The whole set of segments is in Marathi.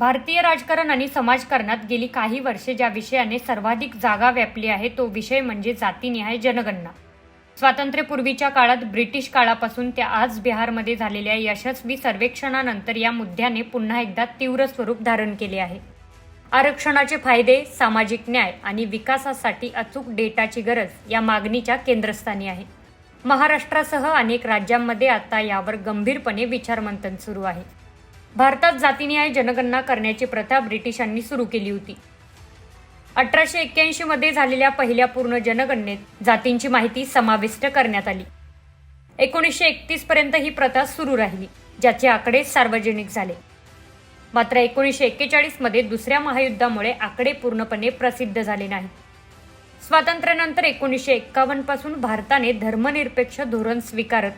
भारतीय राजकारण आणि समाजकारणात गेली काही वर्षे ज्या विषयाने सर्वाधिक जागा व्यापली आहे तो विषय म्हणजे जातीनिहाय जनगणना. स्वातंत्र्यपूर्वीच्या काळात ब्रिटिश काळापासून त्या आज बिहारमध्ये झालेल्या यशस्वी सर्वेक्षणानंतर या मुद्द्याने पुन्हा एकदा तीव्र स्वरूप धारण केले आहे. आरक्षणाचे फायदे सामाजिक न्याय आणि विकासासाठी अचूक डेटाची गरज या मागणीच्या केंद्रस्थानी आहे. महाराष्ट्रासह अनेक राज्यांमध्ये आता यावर गंभीरपणे विचारमंथन सुरू आहे. भारतात जातीनिहाय जनगणना करण्याची प्रथा ब्रिटिशांनी सुरू केली होती. अठराशे एक्क्याऐंशी मध्ये झालेल्या पहिल्या पूर्ण जनगणनेत जातींची माहिती समाविष्ट करण्यात आली. एकोणीसशे एकतीस पर्यंत ही प्रथा सुरू राहिली ज्याचे आकडे सार्वजनिक झाले. मात्र एकोणीसशे एक्केचाळीसमध्ये दुसऱ्या महायुद्धामुळे आकडे पूर्णपणे प्रसिद्ध झाले नाही स्वातंत्र्यानंतर एकोणीसशे एक्कावन्नपासून भारताने धर्मनिरपेक्ष धोरण स्वीकारत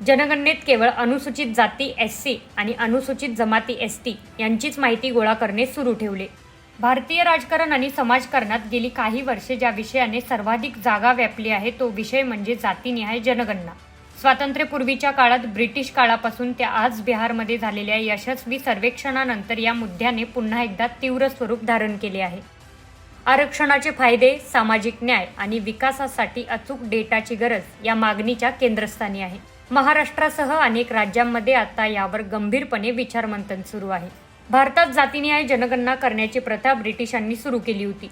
जनगणनेत केवळ अनुसूचित जाती एस सी आणि अनुसूचित जमाती एस टी यांचीच माहिती गोळा करणे सुरू ठेवले. भारतीय राजकारण आणि समाजकारणात गेली काही वर्षे ज्या विषयाने सर्वाधिक जागा व्यापली आहे तो विषय म्हणजे जातीनिहाय जनगणना. स्वातंत्र्यपूर्वीच्या काळात ब्रिटिश काळापासून त्या आज बिहारमध्ये झालेल्या यशस्वी सर्वेक्षणानंतर या मुद्द्याने पुन्हा एकदा तीव्र स्वरूप धारण केले आहे. आरक्षणाचे फायदे सामाजिक न्याय आणि विकासासाठी अचूक डेटाची गरज या मागणीच्या केंद्रस्थानी आहे. महाराष्ट्रासह अनेक राज्यांमध्ये आता यावर गंभीरपणे विचारमंथन सुरू आहे. भारतात जातीनिहाय जनगणना करण्याची प्रथा ब्रिटिशांनी सुरू केली होती.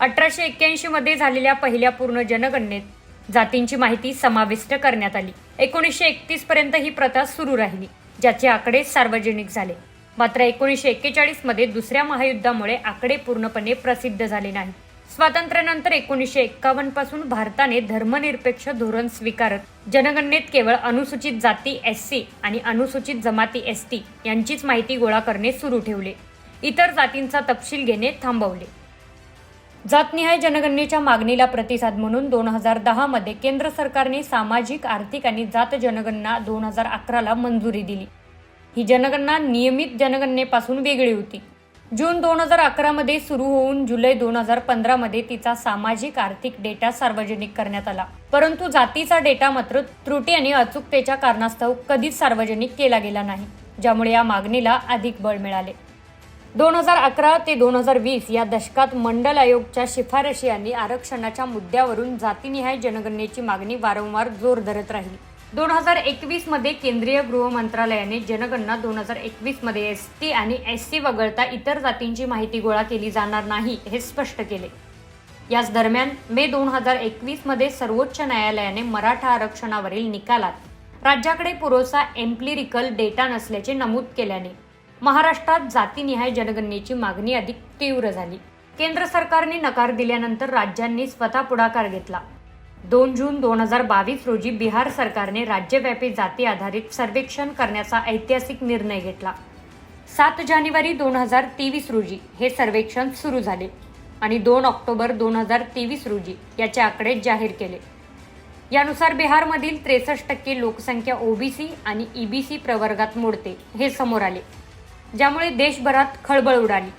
अठराशे एक्क्याऐंशी मध्ये झालेल्या पहिल्या पूर्ण जनगणनेत जातींची माहिती समाविष्ट करण्यात आली. एकोणीसशे एकतीस पर्यंत ही प्रथा सुरू राहिली ज्याचे आकडे सार्वजनिक झाले. मात्र एकोणीसशे एक्केचाळीसमध्ये दुसऱ्या महायुद्धामुळे आकडे पूर्णपणे प्रसिद्ध झाले नाही स्वातंत्र्यानंतर एकोणीसशे एक्कावन्नपासून भारताने धर्मनिरपेक्ष धोरण स्वीकारत. जनगणनेत केवळ अनुसूचित जाती एस सी आणि अनुसूचित जमाती एस टी यांचीच माहिती गोळा करणे सुरू ठेवले. इतर जातींचा तपशील घेणे थांबवले. जातनिहाय जनगणनेच्या मागणीला प्रतिसाद म्हणून दोन हजार दहामध्ये केंद्र सरकारने सामाजिक आर्थिक आणि जात जनगणना दोन हजार अकराला मंजुरी दिली. ही जनगणना नियमित जनगणनेपासून वेगळी होती. जून दोन हजार अकरामध्ये सुरू होऊन जुलै दोन हजार पंधरामध्ये तिचा सामाजिक आर्थिक डेटा सार्वजनिक करण्यात आला. परंतु जातीचा डेटा मात्र त्रुटी आणि अचूकतेच्या कारणास्तव कधीच सार्वजनिक केला गेला नाही ज्यामुळे या मागणीला अधिक बळ मिळाले. दोन हजार अकरा ते दोन हजार वीस या दशकात मंडल आयोगच्या शिफारशी आणि आरक्षणाच्या मुद्द्यावरून जातीनिहाय जनगणनेची मागणी वारंवार जोर धरत राहिली. दोन हजार एकवीसमध्ये केंद्रीय गृह मंत्रालयाने जनगणना दोन हजार एकवीसमध्ये एस टी आणि एस सी वगळता इतर जातींची माहिती गोळा केली जाणार नाही हे स्पष्ट केले. याच दरम्यान मे दोन हजार एकवीसमध्ये सर्वोच्च न्यायालयाने मराठा आरक्षणावरील निकालात राज्याकडे पुरेसा एम्प्लिरिकल डेटा नसल्याचे नमूद केल्याने महाराष्ट्रात जातीनिहाय जनगणनेची मागणी अधिक तीव्र झाली. केंद्र सरकारने नकार दिल्यानंतर राज्यांनी स्वतः पुढाकार घेतला. दोन जून दोन हजार बावीस रोजी बिहार सरकारने राज्यव्यापी जाती आधारित सर्वेक्षण करण्याचा ऐतिहासिक निर्णय घेतला. सात जानेवारी दोन हजार तेवीस रोजी हे सर्वेक्षण सुरू झाले आणि दोन ऑक्टोबर दोन हजार तेवीस रोजी याचे आकडे जाहीर केले. यानुसार बिहारमधील त्रेसष्ट टक्के लोकसंख्या ओबीसी आणि ईबीसी प्रवर्गात मोडते हे समोर आले ज्यामुळे देशभरात खळबळ उडाली.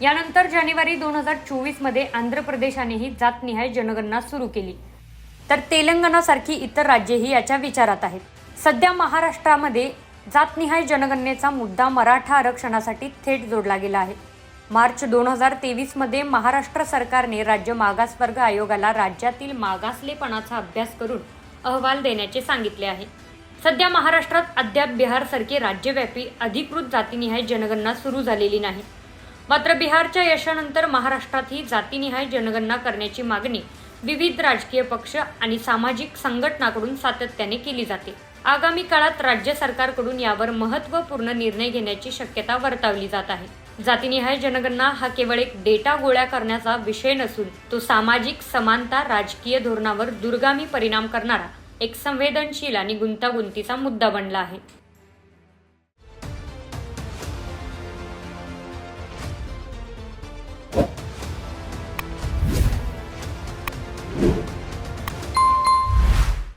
यानंतर जानेवारी दोन हजार चोवीसमध्ये आंध्र प्रदेशानेही जातनिहाय जनगणना सुरू केली. तर तेलंगणासारखी इतर राज्येही याच्या विचारात आहेत. सध्या महाराष्ट्रामध्ये जातनिहाय जनगणनेचा मुद्दा मराठा आरक्षणासाठी थेट जोडला गेला आहे. मार्च दोन हजार तेवीसमध्ये महाराष्ट्र सरकारने राज्य मागासवर्ग आयोगाला राज्यातील मागासलेपणाचा अभ्यास करून अहवाल देण्याचे सांगितले आहे. सध्या महाराष्ट्रात अद्याप बिहारसारखी राज्यव्यापी अधिकृत जातीनिहाय जनगणना सुरू झालेली नाही. मात्र बिहारच्या यशानंतर महाराष्ट्रातही जातीनिहाय जनगणना करण्याची मागणी विविध राजकीय पक्ष आणि सामाजिक संघटनाकडून सातत्याने केली जाते. आगामी काळात राज्य सरकारकडून यावर महत्त्वपूर्ण निर्णय घेण्याची शक्यता वर्तवली जात आहे. जातीनिहाय जनगणना हा केवळ एक डेटा गोळ्या करण्याचा विषय नसून तो सामाजिक समानता राजकीय धोरणावर दुर्गामी परिणाम करणारा एक संवेदनशील आणि गुंतागुंतीचा मुद्दा बनला आहे.